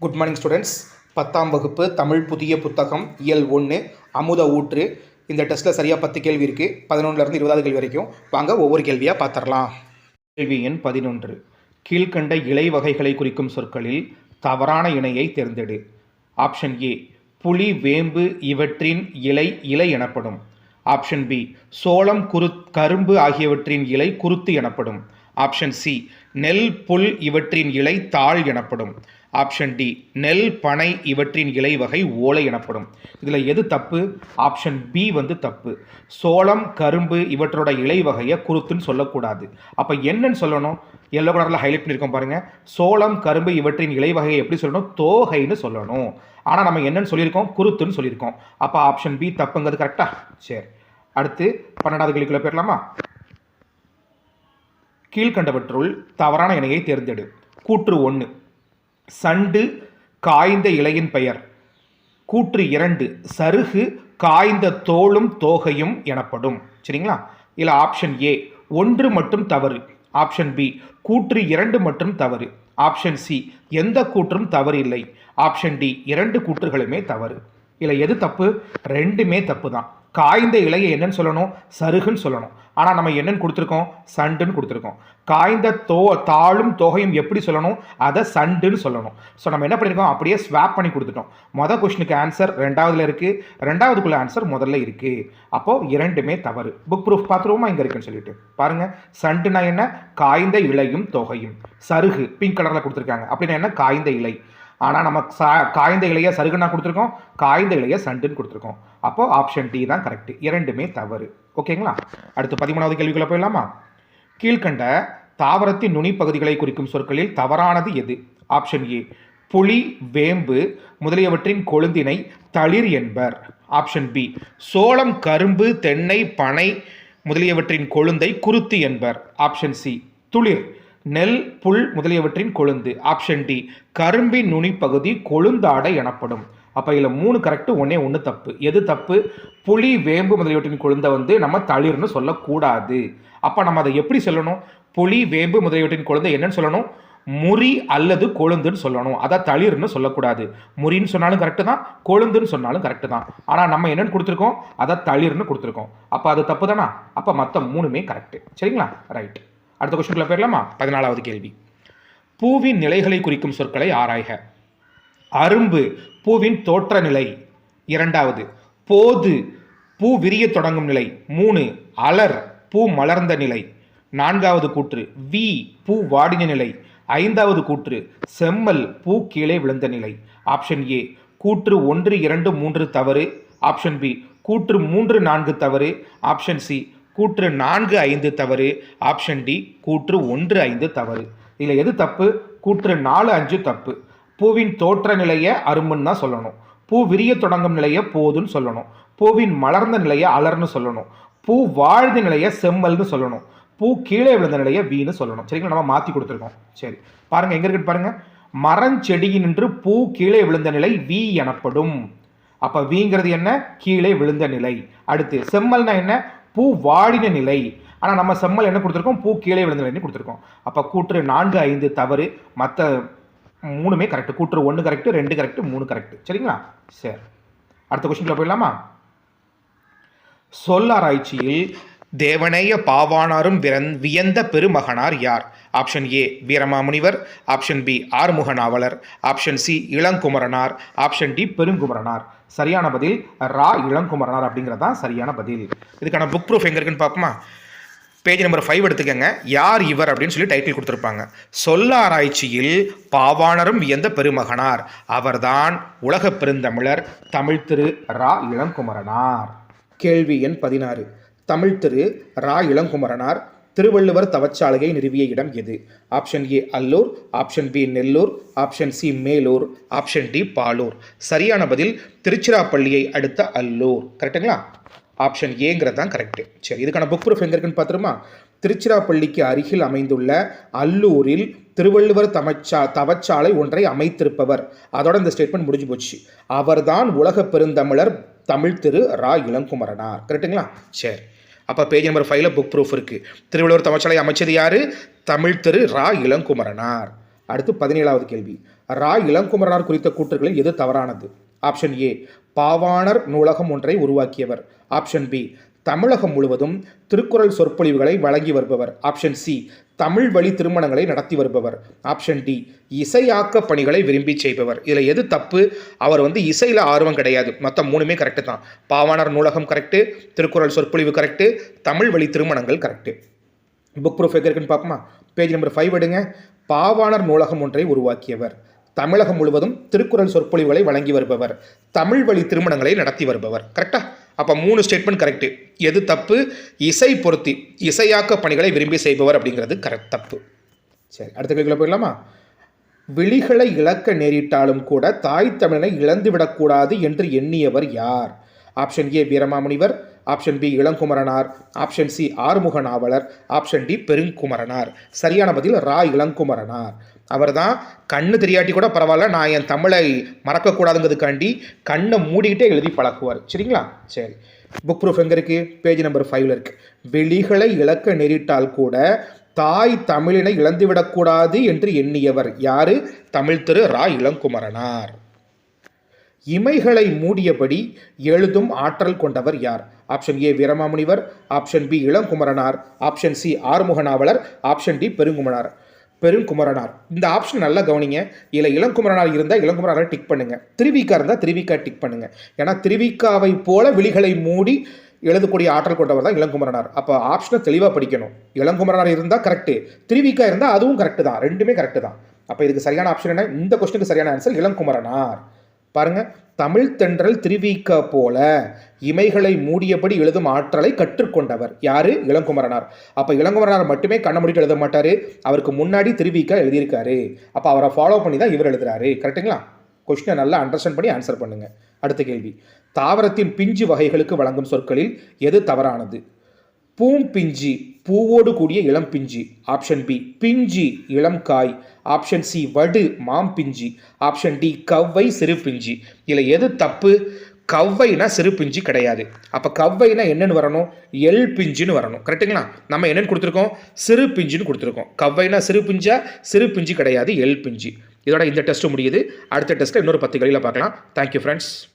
Good morning students பத்தாம் வகுப்பு தமிழ் புதிய புத்தகம் இயல் ஒன்று அமுத ஊற்று. இந்த டெஸ்ட்டில் சரியாக பத்து கேள்வி இருக்குது பதினொன்றுலேருந்து இருபதாவது கேள்வி வரைக்கும். வாங்க ஒவ்வொரு கேள்வியாக பார்த்துடலாம் கேள்வி எண் பதினொன்று. கீழ்கண்ட இலை வகைகளை குறிக்கும் சொற்களில் தவறான இணையை தேர்ந்தெடு. ஆப்ஷன் ஏ புலி வேம்பு இவற்றின் இலை இலை எனப்படும். ஆப்ஷன் பி சோளம் குரு கரும்பு ஆகியவற்றின் இலை குருத்து எனப்படும். ஆப்ஷன் சி நெல் புல் இவற்றின் இலை தாள் எனப்படும். ஆப்ஷன் டி நெல் பனை இவற்றின் இலை வகை ஓலை எனப்படும். இதில் எது தப்பு? ஆப்ஷன் பி வந்து தப்பு. சோளம் கரும்பு இவற்றோட இலை வகையை குருத்துன்னு சொல்லக்கூடாது. அப்போ என்னன்னு சொல்லணும்? எல்லோ கலரில் ஹைலைட் பண்ணியிருக்கோம் பாருங்கள் சோளம் கரும்பு இவற்றின் இலை வகையை எப்படி சொல்லணும்? தோகைன்னு சொல்லணும். ஆனால் நம்ம என்னன்னு சொல்லியிருக்கோம்? குருத்துன்னு சொல்லியிருக்கோம். அப்போ ஆப்ஷன் பி தப்புங்கிறது கரெக்டா சரி. அடுத்து பன்னெண்டாவது கேள்விக்குள்ள போயிடலாமா? கீழ்கண்டவற்றுள் தவறான இணையை தேர்ந்தெடு. கூற்று ஒன்று சண்டு காய்ந்த இலையின் பெயர். கூற்று இரண்டு சருகு காய்ந்த தோளும் தோகையும் எனப்படும். சரிங்களா? இல்லை ஆப்ஷன் ஏ ஒன்று மட்டும் தவறு. ஆப்ஷன் பி கூற்று இரண்டு மட்டும் தவறு. ஆப்ஷன் சி எந்த கூற்றும் தவறு இல்லை. ஆப்ஷன் டி இரண்டு கூற்றுகளுமே தவறு. இல்லை எது தப்பு? ரெண்டுமே தப்பு தான். காய்ந்த இலையை என்னன்னு சொல்லணும்? சருகுன்னு சொல்லணும். ஆனால் நம்ம என்னென்னு கொடுத்துருக்கோம்? சண்டுன்னு கொடுத்துருக்கோம். காய்ந்த தோ தாளும் தொகையும் எப்படி சொல்லணும்? அதை சண்டுன்னு சொல்லணும். ஸோ நம்ம என்ன பண்ணியிருக்கோம் அப்படியே ஸ்வாப் பண்ணி கொடுத்துட்டோம். மொதல் கொஷனுக்கு ஆன்சர் ரெண்டாவதுல இருக்குது ரெண்டாவதுக்குள்ள ஆன்சர் முதல்ல இருக்குது அப்போது இரண்டுமே தவறு. புக் ப்ரூஃப் பார்த்துருவோமா? இங்கே இருக்குன்னு சொல்லிட்டு. பாருங்கள் சண்டுனா என்ன? காய்ந்த இலையும் தொகையும். சருகு பிங்க் கலரில் கொடுத்துருக்காங்க. அப்படின்னா என்ன? காய்ந்த இலை. ஆனால் நம்ம சா காய்ந்த இலையை சருகுனா கொடுத்துருக்கோம் காய்ந்த இலையை சண்டுன்னு கொடுத்துருக்கோம். அப்போது ஆப்ஷன் டி தான் கரெக்ட் இரண்டுமே தவறு. ஓகேங்களா? அடுத்து பதிமூணாவது கேள்விக்குள்ளே போயிடலாமா? கீழ்கண்ட தாவரத்தின் நுனிப்பகுதிகளை குறிக்கும் சொற்களில் தவறானது எது? ஆப்ஷன் ஏ புளி வேம்பு முதலியவற்றின் கொழுந்தினை தளிர் என்பர். ஆப்ஷன் பி சோளம் கரும்பு தென்னை பனை முதலியவற்றின் கொழுந்தை குருத்து என்பர். ஆப்ஷன் சி துளிர். நெல் புல் முதலியவற்றின் கொழுந்து. ஆப்ஷன் டி கரும்பின் நுனி பகுதி கொழுந்தாடை எனப்படும். அப்போ இதில் மூணு கரெக்டு ஒன்றே ஒன்று தப்பு. எது தப்பு? புளி வேம்பு முதலியவற்றின் கொழுந்தை வந்து நம்ம தளிர்னு சொல்லக்கூடாது. அப்போ நம்ம அதை எப்படி சொல்லணும்? புளி வேம்பு முதலியவற்றின் கொழுந்தை என்னன்னு சொல்லணும்? முறி அல்லது கொழுந்துன்னு சொல்லணும். அதான் தளிர்னு சொல்லக்கூடாது. முறின்னு சொன்னாலும் கரெக்டு தான் கொழுந்துன்னு சொன்னாலும் கரெக்டு தான். ஆனால் நம்ம என்னென்னு கொடுத்துருக்கோம்? அதை தளிர்னு கொடுத்துருக்கோம். அப்போ அது தப்பு தானா? அப்போ மற்ற மூணுமே கரெக்டு சரிங்களா? ரைட் அடுத்த கொஸ்டின்குள்ள போயிடலாமா? பதினாலாவது கேள்வி. பூவின் நிலைகளை குறிக்கும் சொற்களை ஆராய்க. அரும்பு பூவின் தோற்ற நிலை. இரண்டாவது போது பூ விரிய தொடங்கும் நிலை. மூணு அலர் பூ மலர்ந்த நிலை. நான்காவது கூற்று வி பூ வாடின நிலை. ஐந்தாவது கூற்று செம்மல் பூ கீழே விழுந்த நிலை. ஆப்ஷன் ஏ கூற்று ஒன்று இரண்டு மூன்று தவறு. ஆப்ஷன் பி கூற்று மூன்று நான்கு தவறு. ஆப்ஷன் சி கூற்று நான்கு ஐந்து தவறு ஆப்ஷன் டி கூற்று ஒன்று ஐந்து தவறு. இதில் எது தப்பு? கூற்று நாலு அஞ்சு தப்பு. பூவின் தோற்ற நிலையை அரும்புன்னு தான் சொல்லணும். பூ விரிய தொடங்கும் நிலையை போதுன்னு சொல்லணும். பூவின் மலர்ந்த நிலையை அலர்னு சொல்லணும். பூ வாழ்ந்த நிலையை செம்மல்னு சொல்லணும். பூ கீழே விழுந்த நிலையை வீணு சொல்லணும். சரிங்களா? நம்ம மாற்றி கொடுத்துருக்கோம். சரி. பாருங்கள் எங்கே இருக்கு பாருங்க? மரஞ்செடியினின்று பூ கீழே விழுந்த நிலை வி எனப்படும். அப்போ வீங்கிறது என்ன? கீழே விழுந்த நிலை. அடுத்து செம்மல்னா என்ன? பூ வாடின நிலை. ஆனால் நம்ம செம்மல் என்ன கொடுத்துருக்கோம்? பூ கீழே விழுந்த நிலைன்னு கொடுத்துருக்கோம். அப்போ கூற்று நான்கு ஐந்து தவறு மற்ற மூணுமே கரெக்டு கூற்று ஒன்று கரெக்டு ரெண்டு கரெக்டு மூணு கரெக்ட் சரிங்களா? சரி. அடுத்த கொஸ்டின்ல போயிடலாமா? சொல்லாராய்ச்சியில் தேவனேய பாவானாரும் விரந் வியந்த பெருமகனார் யார்? Option A Veeramamunivar. Option B Arumuga Navalar option C Ilangumaranar. Option D Perungumaranar. சரியான பதில் ரா இளங்குமரனார் அப்படிங்கிறது தான் சரியான பதில். இதுக்கான புக் ப்ரூஃப் எங்கே இருக்குன்னு பார்ப்போமா? பேஜ் நம்பர் ஃபைவ் எடுத்துக்கங்க. யார் இவர் அப்படின்னு சொல்லி டைட்டில் கொடுத்துருப்பாங்க. சொல்லாராய்ச்சியில் பாவாணரும் வியந்த பெருமகனார். அவர்தான் உலகப் பெருந்தமிழர் தமிழ் திரு ரா இளங்குமரனார். கேள்வி எண் பதினாறு. தமிழ் திரு ரா. இளங்குமரனார் திருவள்ளுவர் தவச்சாலையை நிறுவிய இடம் எது? Option A Allur option B Nellur option C Melur option D Palur. சரியான பதில் திருச்சிராப்பள்ளியை அடுத்த அல்லூர். கரெக்டுங்களா? ஆப்ஷன் ஏங்கிறது தான் கரெக்டு சரி இதுக்கான புக் ப்ரூஃப் எங்கே இருக்குன்னு பார்த்துருமா? திருச்சிராப்பள்ளிக்கு அருகில் அமைந்துள்ள அல்லூரில் திருவள்ளுவர் தமச்சா தவச்சாலை ஒன்றை அமைத்திருப்பவர். அதோட இந்த ஸ்டேட்மெண்ட் முடிஞ்சு போச்சு. அவர்தான் உலக பெருந்தமிழர் தமிழ் திரு ரா. இளங்குமரனார். கரெக்டுங்களா? சரி. அப்போ பேஜ் நம்பர் ஃபைவ்ல புக் ப்ரூஃப் இருக்குது திருவள்ளுவர் தமச்சாலை அமைச்சது யார்? தமிழ் திரு ரா இளங்குமரனார். அடுத்து பதினேழாவது கேள்வி. ரா இளங்குமரனார் குறித்த கூற்றுகளில் எது தவறானது? ஆப்ஷன் ஏ பாவாணர் நூலகம் ஒன்றை உருவாக்கியவர். ஆப்ஷன் பி தமிழகம் முழுவதும் திருக்குறள் சொற்பொழிவுகளை வழங்கி வருபவர். ஆப்ஷன் சி தமிழ் வழி திருமணங்களை நடத்தி வருபவர். ஆப்ஷன் டி இசையாக்க பணிகளை விரும்பி செய்பவர். இதில் எது தப்பு? அவர் வந்து இசையில் ஆர்வம் கிடையாது. மொத்தம் மூணுமே கரெக்டு தான். பாவாணர் நூலகம் கரெக்டு திருக்குறள் சொற்பொழிவு கரெக்டு தமிழ் வழி திருமணங்கள் கரெக்டு புக் ப்ரூஃப் எங்கே இருக்குன்னு பார்ப்போமா? பேஜ் நம்பர் ஃபைவ் எடுங்க. பாவாணர் நூலகம் ஒன்றை உருவாக்கியவர். தமிழகம் முழுவதும் திருக்குறள் சொற்பொழிவுகளை வழங்கி வருபவர். தமிழ் வழி திருமணங்களை நடத்தி வருபவர். கரெக்டா அப்போ மூணு ஸ்டேட்மெண்ட் கரெக்டு எது தப்பு? இசை பொருத்தி இசையாக்க பணிகளை விரும்பி செய்பவர் அப்படிங்கிறது கரெக்ட் தப்பு. சரி அடுத்த கேள்விக்குள்ள போயிடலாமா? விழிகளை இழக்க நேரிட்டாலும் கூட தாய் தமிழனை இழந்துவிடக்கூடாது என்று எண்ணியவர் யார்? Option A Veeramamunivar option B Ilangumaranar option C Arumuga Navalar option D Perungumaranar. சரியான பதில் ரா இளங்குமரனார். அவர் தான் கண்ணு தெரியாட்டி கூட பரவாயில்ல நான் என் தமிழை மறக்கக்கூடாதுங்கிறதுக்காண்டி கண்ணை மூடிக்கிட்டே எழுதி பழக்குவார் சரிங்களா? சரி. புக் ப்ரூஃப் எங்கே இருக்குது பேஜ் நம்பர் ஃபைவ்ல இருக்குது வெளிகளை இழக்க நேரிட்டால் கூட தாய் தமிழினை இழந்துவிடக்கூடாது என்று எண்ணியவர் யாரு? தமிழ் திரு ரா இளங்குமரனார். இமைகளை மூடியபடி எழுதும் ஆற்றல் கொண்டவர் யார்? Option A Veeramamunivar option B Ilangumaranar option C Arumuga Navalar option D Perungumaranar. Perungumaranar. இந்த ஆப்ஷன் நல்லா கவனிங்க. இல்லை இளங்குமரனார் இருந்தால் இளங்குமரனார் டிக் பண்ணுங்கள் திருவிக்கா இருந்தால் திருவிக்கா டிக் பண்ணுங்கள் ஏன்னா திருவிக்காவை போல விழிகளை மூடி எழுதக்கூடிய ஆற்றல் கொண்டவர் தான் இளங்குமரனார். அப்போ ஆப்ஷனை தெளிவாக படிக்கணும். இளங்குமரனார் இருந்தால் கரெக்டு திருவிக்கா இருந்தால் அதுவும் கரெக்டு தான். ரெண்டுமே கரெக்டு தான். அப்போ இதுக்கு சரியான ஆப்ஷன் என்ன? இந்த கொஸ்டினுக்கு சரியான ஆன்சர் இளங்குமரனார். பாருங்க தமிழ் தென்றல் திருவிக்க போல இமைகளை மூடியபடி எழுதும் ஆற்றலை கற்றுக்கொண்டவர். யாரு? இளங்குமரனார். அப்ப இளங்குமரனார் மட்டுமே கண்ண மூடிட்டு எழுத மாட்டாரு. அவருக்கு முன்னாடி திருவிக்க எழுதியிருக்காரு. அப்ப அவரை ஃபாலோ பண்ணி தான் இவர் எழுதுறாரு. கரெக்ட்டுங்களா கொஸ்டினை நல்லா அண்டர்ஸ்டாண்ட் பண்ணி ஆன்சர் பண்ணுங்க. அடுத்த கேள்வி. தாவரத்தின் பிஞ்சு வகைகளுக்கு வழங்கும் சொற்களில் எது தவறானது? பூம்பிஞ்சி பூவோடு கூடிய இளம் பிஞ்சி. ஆப்ஷன் பி பிஞ்சி இளம் காய். ஆப்ஷன் சி வடு மாம் பிஞ்சி. ஆப்ஷன் டி கவ்வை சிறு பிஞ்சி. இதில் எது தப்பு? கவ்வைனா சிறு பிஞ்சு கிடையாது. அப்போ கவ்வைனா என்னென்னு வரணும்? எல் பிஞ்சுன்னு வரணும். கரெக்ட்டுங்களா? நம்ம என்னென்னு கொடுத்துருக்கோம்? சிறு பிஞ்சுன்னு கொடுத்துருக்கோம். கவ்வைனா சிறு பிஞ்சா? சிறு பிஞ்சு கிடையாது எல் பிஞ்சு. இதோட இந்த டெஸ்ட்டு முடியுது. அடுத்த டெஸ்ட்டில் இன்னொரு பத்து கழியில் பார்க்கலாம். Thank you friends